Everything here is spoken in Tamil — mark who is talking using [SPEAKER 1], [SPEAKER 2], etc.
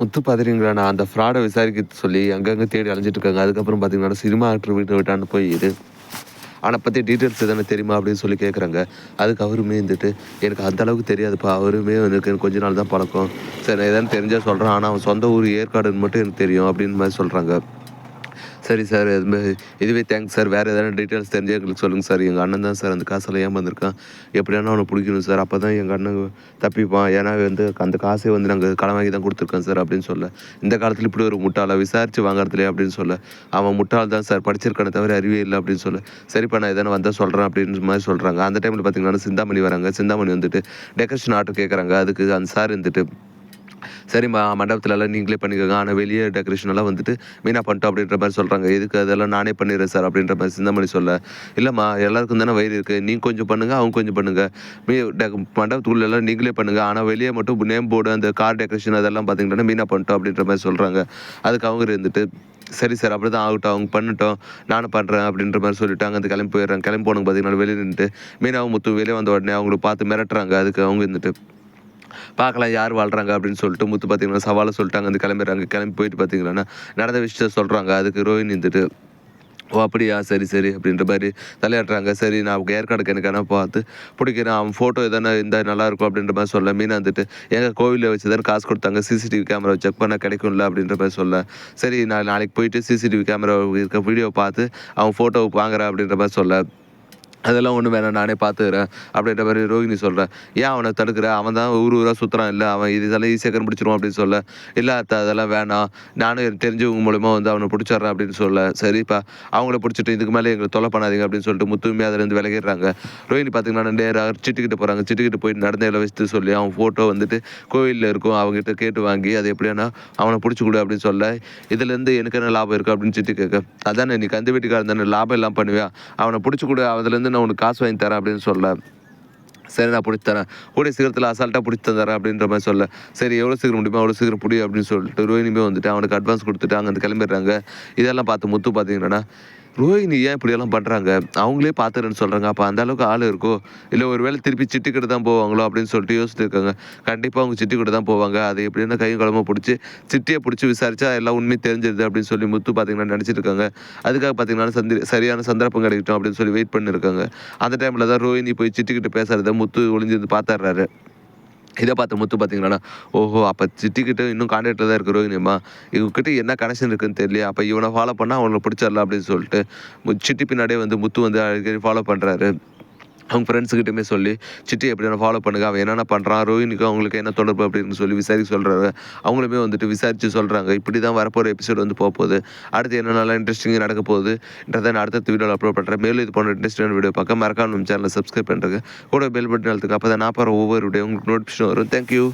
[SPEAKER 1] முத்து பார்த்துட்டீங்களா நான் அந்த ஃப்ராடை விசாரிக்க சொல்லி அங்கங்கே தேடி அலைஞ்சிட்டு இருக்காங்க அதுக்கப்புறம் பார்த்தீங்கன்னா சினிமா ஆக்டர் வீட்டை விட்டான்னு போய் இது அவனை பற்றி டீட்டெயில்ஸ் எதனா தெரியுமா அப்படின்னு சொல்லி கேட்குறாங்க அதுக்கு அவருமே இருந்துட்டு எனக்கு அந்த அளவுக்கு தெரியாதுப்பா. அவருமே வந்துருக்கு எனக்கு கொஞ்ச நாள் தான் பழக்கம். சரி நான் எதாவது தெரிஞ்சால் சொல்கிறேன் ஆனால் அவன் சொந்த ஊர் ஏற்காடுன்னு மட்டும் எனக்கு தெரியும் அப்படின்னு மாதிரி சொல்கிறாங்க சரி சார் இதுவே தேங்க்ஸ் சார். வேறு எதனா டீட்டெயில்ஸ் தெரிஞ்சு எங்களுக்கு சொல்லுங்கள் சார். எங்கள் அண்ணன் தான் சார் அந்த காசெல்லாம் ஏமாந்துருக்கான். எப்படியானா அவனை பிடிக்கணும் சார். அப்போ தான் எங்கள் அண்ணன் தப்பிப்பான். ஏன்னா வந்து அந்த காசே வந்து நாங்கள் கடன் வாங்கி தான் கொடுத்துருக்கோம் சார் அப்படின்னு சொல்ல. இந்த காலத்தில் இப்படி ஒரு முட்டாளை விசாரித்து வாங்குறதுலே அப்படின்னு சொல்ல. அவன் முட்டாள் தான் சார். படிச்சிருக்கான தவிர அறிவே இல்லை அப்படின்னு சொல்ல. சரிப்பா நான் எதனா வந்தால் சொல்கிறேன் அப்படின்னு மாதிரி சொல்கிறாங்க அந்த டைமில் பார்த்தீங்கன்னா சிந்தாமணி வராங்க. சிந்தாமணி வந்துட்டு டெக்கரேஷன் ஆர்டர் கேட்குறாங்க அதுக்கு அந்த சார் இருந்துட்டு சரிம்மா மண்டபத்துலலாம் நீங்களே பண்ணிக்கோங்க. ஆனால் வெளியே டெக்கரேஷன் எல்லாம் வந்துட்டு மீனா பண்ணிட்டோம் அப்படின்ற மாதிரி சொல்கிறாங்க எதுக்கு அதெல்லாம் நானே பண்ணிடுறேன் சார் அப்படின்ற மாதிரி சிந்தமணி சொல்ல. இல்லைம்மா எல்லாருக்கும் தானே வயிறு இருக்குது நீங்கள் கொஞ்சம் பண்ணுங்கள் அவங்க கொஞ்சம் பண்ணுங்கள் மீ டெக் மண்டபத்துக்குள்ள எல்லாம் நீங்களே பண்ணுங்க. ஆனால் வெளியே மட்டும் நேம் போர்டு அந்த கார் டெக்கரேஷன் அதெல்லாம் பார்த்தீங்கன்னா மீனா பண்ணிட்டோம் அப்படின்ற மாதிரி சொல்கிறாங்க அதுக்கு அவங்க இருந்துட்டு சரி சார் அப்படி தான் ஆகட்டும். அவங்க பண்ணட்டும். நானும் பண்ணுறேன் அப்படின்ற மாதிரி சொல்லிட்டு அங்கே கிளம்பி போயிடுறாங்க. கிளம்பி போனவங்க பார்த்தீங்கன்னா வெளியே நின்றுட்டு மீனாவும் முத்து வெளியே வந்த உடனே அவங்களுக்கு பார்த்து மிரட்டுறாங்க. அதுக்கு அவங்க இருந்துட்டு பார்க்கலாம் யார் வாழ்கிறாங்க அப்படின்னு சொல்லிட்டு முத்து பார்த்தீங்கன்னா சவாலை சொல்லிட்டாங்க. வந்து கிளம்பிடுறாங்க. கிளம்பி போயிட்டு பார்த்தீங்கன்னா நடந்த விஷயத்த சொல்கிறாங்க அதுக்கு ரோஹின் இருந்துட்டு ஓ அப்படியா? சரி சரி அப்படின்ற மாதிரி தலையாட்டுறாங்க. சரி நான் ஏற்காடுக்கு எனக்கு என்ன பார்த்து பிடிக்கிறேன். அவன் ஃபோட்டோ எதனா இருந்தால் நல்லாயிருக்கும் அப்படின்ற மாதிரி சொல்ல. மீனா வந்துட்டு எங்கள் கோவிலில் வச்சு தானே காசு கொடுத்தாங்க. சிசிடிவி கேமரா செக் பண்ணால் கிடைக்கும்ல? அப்படின்ற மாதிரி சொல்ல. சரி நான் நாளைக்கு போயிட்டு சிசிடிவி கேமரா இருக்க வீடியோ பார்த்து அவன் ஃபோட்டோ வாங்குறேன் அப்படின்ற மாதிரி சொல்ல. அதெல்லாம் ஒன்றும் வேணாம் நானே பார்த்துக்கிறேன். அப்படின்ற மாதிரி ரோகிணி சொல்கிறேன் ஏன் அவனை தடுக்கிற? அவன் தான் ஊர் ஊராக சுற்றுறான் இல்லை அவன் இதெல்லாம் ஈஸியாக கண்டுபிடிச்சிருவான் அப்படின்னு சொல்ல. இல்லை அத்தை அதெல்லாம் வேணாம். நானும் தெரிஞ்சவங்க மூலிமா வந்து அவனை பிடிச்சிட்றேன் அப்படின்னு சொல்ல. சரிப்பா. அவங்கள பிடிச்சிட்டு இதுக்கு மேலே எங்களை தொலை பண்ணாதீங்க அப்படின்னு சொல்லிட்டு முத்துமே அதுலேருந்து விலகிடுறாங்க. ரோஹிணி பார்த்தீங்கன்னா நேராக சிட்டுக்கிட்ட போகிறாங்க சிட்டுக்கிட்ட போயிட்டு நடந்த இடம் வச்சு சொல்லி அவன் ஃபோட்டோ வந்துட்டு கோயிலில் இருக்கும். அவங்ககிட்ட கேட்டு வாங்கி அது எப்படியானா அவனை பிடிச்சி கொடு அப்படின்னு சொல்ல இதுலேருந்து எனக்கு என்ன லாபம் இருக்குது அப்படின்னு சிட்டு கேட்க அதானே நீ கந்து வீட்டுக்காரன் தானே லாபம் எல்லாம் பண்ணுவியா? அவனை பிடிச்சி கொடு அதுலேருந்து நான் உனக்கு காசு வாங்கி தரேன் அப்படின்னு சொல்ல. சரி நான் பிடிச்சி தரேன். கூடிய சீக்கிரத்தில் அசால்ட்டாக பிடிச்சி தந்துறேன் அப்படின்ற மாதிரி சொல்ல. சரி எவ்வளோ சீக்கிரம் முடியுமோ அவ்வளோ சீக்கிரம் பிடி அப்படின்னு சொல்லிட்டு ரோஹினியுமே வந்துட்டு அவனுக்கு அட்வான்ஸ் கொடுத்துட்டு அங்கே கிளம்பிடுறாங்க. இதெல்லாம் பார்த்து முத்து பார்த்தீங்கன்னா ரோஹிணி ஏன் இப்படியெல்லாம் பண்ணுறாங்க அவங்களே பார்த்துறேன்னு சொல்கிறாங்க அப்போ அந்த அளவுக்கு ஆள் இருக்கோ? இல்லை ஒரு வேளை திருப்பி சிட்டிக்கிட்டு தான் போவாங்களோ அப்படின்னு சொல்லிட்டு யோசிச்சுட்டு இருக்காங்க. கண்டிப்பாக அவங்க சிட்டிக்கிட்ட தான் போவாங்க. அது எப்படின்னா கையும் குழம்பு பிடிச்சி சிட்டியை பிடிச்சி விசாரிச்சா எல்லாம் உண்மையும் தெரிஞ்சிருது அப்படின்னு சொல்லி முத்து பார்த்தீங்கன்னா நினச்சிட்டு இருக்காங்க. அதுக்காக பார்த்தீங்கன்னா சந்தி சரியான சந்தர்ப்பம் கிடைக்கட்டும் அப்படின்னு சொல்லி வெயிட் பண்ணியிருக்காங்க அந்த டைமில் தான் ரோஹினி போய் சிட்டிக்கிட்ட பேசுகிறத முத்து ஒளிஞ்சிருந்து பார்த்துட்றாரு இதை பார்த்த முத்து பார்த்தீங்கன்னா ஓஹோ அப்போ சிட்டிக்கிட்ட இன்னும் கான்டாக்டில் தான் இருக்கு ரோஹினியம்மா இவங்ககிட்ட என்ன கனெக்ஷன் இருக்குன்னு தெரியல அப்போ இவனை ஃபாலோ பண்ணால் அவங்களை பிடிச்சிடலாம் அப்படின்னு சொல்லிட்டு மு- சிட்டி பின்னாடியே வந்து முத்து வந்து அடிக்கடி ஃபாலோ பண்ணுறாரு அவங்க ஃப்ரெண்ட்ஸுக்கிட்டுமே சொல்லி சிட்டி எப்படி ஃபாலோ பண்ணுங்க அவன் என்னென்ன பண்ணுறான் ரோஹினிக்கு அவங்களுக்கு என்ன தொடர்பு அப்படின்னு சொல்லி விசாரிக்க சொல்கிறாரு அவங்களுமே வந்துட்டு விசாரித்து சொல்கிறாங்க இப்படி தான் வரப்போகிற எபிசோடு வந்து போக போகுது. அடுத்து என்னென்னலாம் இன்ட்ரெஸ்டிங்காக நடக்க போகுதுன்றதை நான் அடுத்த வீடியோவில் அப்லோட் பண்ணுறேன் மேலும் இது போன்ற இன்ட்ரெஸ்டிங் வீடியோ பார்க்க மறக்காம நம்ம சேனலை சப்ஸ்கிரைப் பண்ணுறேங்க கூட பெல் பட்டன் அழுத்துங்க. அப்போ தான் நான் போகிற ஒவ்வொரு வீடியோ உங்களுக்கு நோட்டிஃபிகேஷன் வரும். தேங்க்யூ